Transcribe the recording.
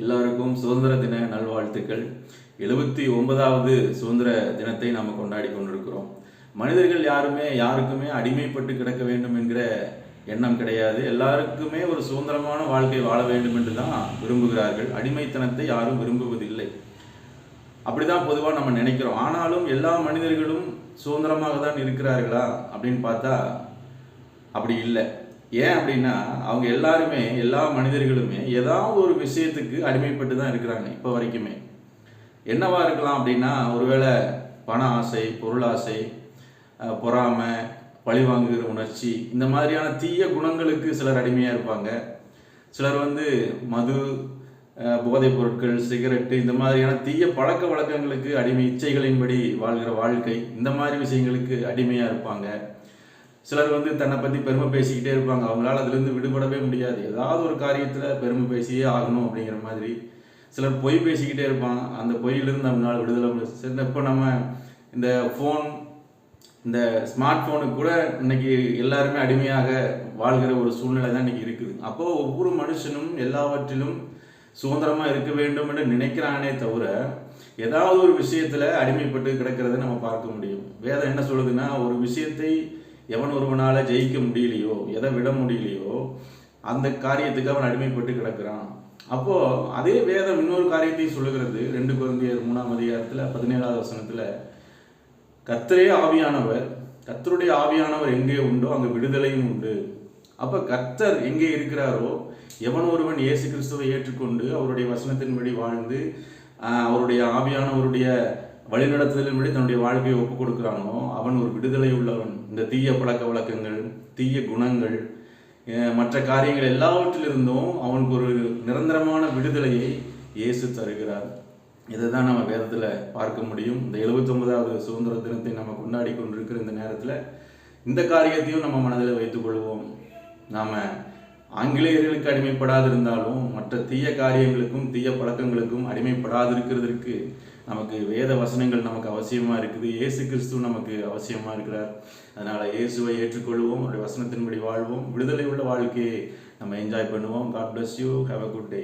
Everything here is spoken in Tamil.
எல்லாருக்கும் சுதந்திர தின நல்வாழ்த்துக்கள். எழுபத்தி ஒன்பதாவது சுதந்திர தினத்தை நாம் கொண்டாடி கொண்டிருக்கிறோம். மனிதர்கள் யாருமே யாருக்குமே அடிமைப்பட்டு கிடக்க வேண்டும் என்கிற எண்ணம் கிடையாது. எல்லாருக்குமே ஒரு சுதந்திரமான வாழ்க்கை வாழ வேண்டும் என்று தான் விரும்புகிறார்கள். அடிமைத்தனத்தை யாரும் விரும்புவதில்லை. அப்படிதான் பொதுவாக நம்ம நினைக்கிறோம். ஆனாலும் எல்லா மனிதர்களும் சுதந்திரமாக தான் இருக்கிறார்களா அப்படின்னு பார்த்தா அப்படி இல்லை. ஏன் அப்படின்னா அவங்க எல்லாருமே எல்லா மனிதர்களுமே ஏதாவது ஒரு விஷயத்துக்கு அடிமைப்பட்டு தான் இருக்கிறாங்க இப்போ வரைக்குமே. என்னவா இருக்கலாம் அப்படின்னா ஒருவேளை பண ஆசை பொருளாசை பொறாமை பழிவாங்குகிற உணர்ச்சி இந்த மாதிரியான தீய குணங்களுக்கு சிலர் அடிமையாக இருப்பாங்க. சிலர் வந்து மது போதைப் பொருட்கள் சிகரெட்டு இந்த மாதிரியான தீய பழக்க வழக்கங்களுக்கு அடிமை இச்சைகளின்படி வாழ்கிற வாழ்க்கை இந்த மாதிரி விஷயங்களுக்கு அடிமையாக இருப்பாங்க. சிலர் வந்து தன்னை பற்றி பெருமை பேசிக்கிட்டே இருப்பாங்க. அவங்களால அதுலேருந்து விடுபடவே முடியாது. ஏதாவது ஒரு காரியத்தில் பெருமை பேசியே ஆகணும் அப்படிங்கிற மாதிரி சிலர் பொய் பேசிக்கிட்டே இருப்பான் அந்த பொய்யிலிருந்து அவங்களால விடுதலை முடியாது சரி இப்போ நம்ம இந்த ஃபோன் இந்த ஸ்மார்ட் ஃபோனுக்கு கூட இன்னைக்கு எல்லாருமே அடிமையாக வாழ்கிற ஒரு சூழ்நிலை தான் இன்றைக்கி இருக்குது. அப்போ ஒவ்வொரு மனுஷனும் எல்லாவற்றிலும் சுதந்திரமாக இருக்க வேண்டும் என்று நினைக்கிறானே தவிர ஏதாவது ஒரு விஷயத்தில் அடிமைப்பட்டு கிடக்கிறத நம்ம பார்க்க முடியும். வேதம் என்ன சொல்லுதுன்னா ஒரு விஷயத்தை எவன் ஒருவனால் ஜெயிக்க முடியலையோ எதை விட முடியலையோ அந்த காரியத்துக்கு அவன் அடிமைப்பட்டு கிடக்கிறான். அப்போது அதே வேதம் இன்னொரு காரியத்தையும் சொல்லுகிறது. ரெண்டு குழந்தையர் மூணாம் அதிகாரத்தில் பதினேழாவது வசனத்தில் கர்த்தரே ஆவியானவர் கர்த்தருடைய ஆவியானவர் எங்கே உண்டோ அங்கே விடுதலையும் உண்டு. அப்போ கர்த்தர் எங்கே இருக்கிறாரோ எவன் ஒருவன் இயேசு கிறிஸ்துவை ஏற்றுக்கொண்டு அவருடைய வசனத்தின்படி வாழ்ந்து அவருடைய ஆவியானவருடைய வழிநடத்துதலின்படி தன்னுடைய வாழ்க்கையை ஒப்புக் கொடுக்குறானோ அவன் ஒரு விடுதலை உள்ளவன். இந்த தீய பழக்க வழக்கங்கள் தீய குணங்கள் மற்ற காரியங்கள் எல்லாவற்றிலிருந்தும் அவனுக்கு ஒரு நிரந்தரமான விடுதலையை இயேசு தருகிறார். இதை தான் நம்ம வேதத்தில் பார்க்க முடியும். இந்த 79வது சுதந்திர தினத்தை நம்ம கொண்டாடி கொண்டிருக்கிற இந்த நேரத்தில் இந்த காரியத்தையும் நம்ம மனதில் வைத்துக் கொள்வோம். நாம் ஆங்கிலேயர்களுக்கு அடிமைப்படாதிருந்தாலும் மற்ற தீய காரியங்களுக்கும் தீய பழக்கங்களுக்கும் அடிமைப்படாதிருக்கிறதற்கு நமக்கு வேத வசனங்கள் நமக்கு அவசியமாக இருக்குது. இயேசு கிறிஸ்து நமக்கு அவசியமாக இருக்கிறார். அதனால் இயேசுவை ஏற்றுக்கொள்வோம் அவருடைய வசனத்தின்படி வாழ்வோம். விடுதலை உள்ள வாழ்க்கையை நம்ம என்ஜாய் பண்ணுவோம். God bless you have a good day